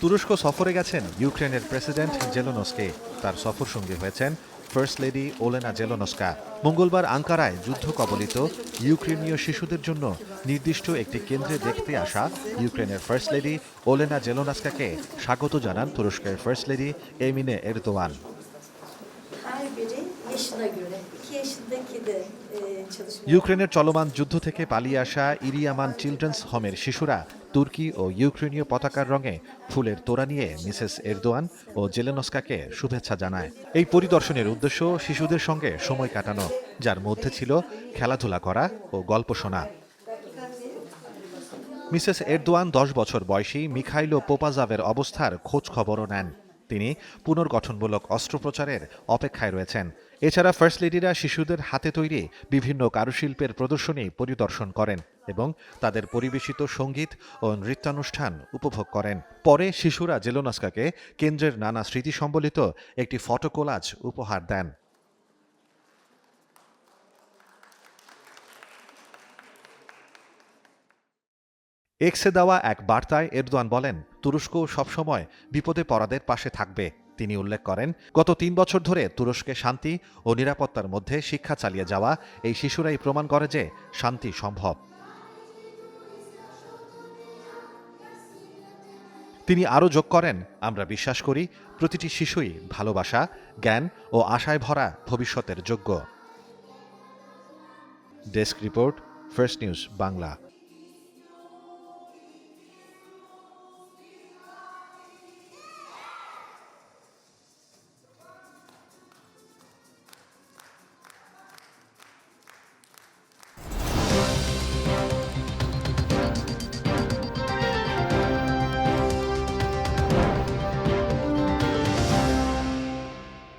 তুরস্ক সফরে গেছেন ইউক্রেনের প্রেসিডেন্ট জেলোনস্কে তার সফর সঙ্গী হয়েছেন ফার্স্ট লেডি ওলেনা জেলোনস্কা মঙ্গলবার আঙ্কারায় যুদ্ধ কবলিত ইউক্রেনীয় শিশুদের জন্য নির্দিষ্ট একটি কেন্দ্রে দেখতে আসা ইউক্রেনের ফার্স্ট লেডি ওলেনা জেলোনাস্কাকে স্বাগত জানান তুরস্কের first lady Emine Erdogan Her biri yaşına göre. 2 yaşındaki de çalışmaya ইউক্রেনের চলমান যুদ্ধ থেকে পালিয়ে আসা ইরিয়ামান চিলড্রেন্স হোমের শিশুরা তুর্কি ও ইউক্রেনীয় পতাকার রঙে ফুলের তোড়া নিয়ে মিসেস এরদোয়ান ও জেলেনস্কাকে শুভেচ্ছা জানায়। এই পরিদর্শনের উদ্দেশ্য শিশুদের সঙ্গে সময় কাটানো, যার মধ্যে ছিল খেলাধুলা করা ও গল্প শোনা। মিসেস এরদোয়ান দশ বছর বয়সী মিখাইলো পোপাজাভের অবস্থার খোঁজ খবরও নেন। তিনি পুনর্গঠনমূলক অস্ত্রোপচারের অপেক্ষায় রয়েছেন। এছাড়া ফার্স্ট লেডিরা শিশুদের হাতে তৈরি বিভিন্ন কারুশিল্পের প্রদর্শনী পরিদর্শন করেন এবং তাদের পরিবেশিত সংগীত ও নৃত্যানুষ্ঠান উপভোগ করেন। পরে শিশুরা জেলোনাস্কাকে কেন্দ্রের নানা স্মৃতি সম্বলিত একটি ফটোকোলাজ উপহার দেন। এক্সে দেওয়া এক বার্তায় এরদোয়ান বলেন, তুরস্ক সবসময় বিপদে পরাদের পাশে থাকবে। তিনি উল্লেখ করেন, গত তিন বছর ধরে তুরস্কে শান্তি ও নিরাপত্তার মধ্যে শিক্ষা চালিয়ে যাওয়া এই শিশুরাই প্রমাণ করে যে শান্তি সম্ভব। তিনি আরও যোগ করেন, আমরা বিশ্বাস করি প্রতিটি শিশুই ভালোবাসা, জ্ঞান ও আশায় ভরা ভবিষ্যতের যোগ্য। Desk report, first news Bangla.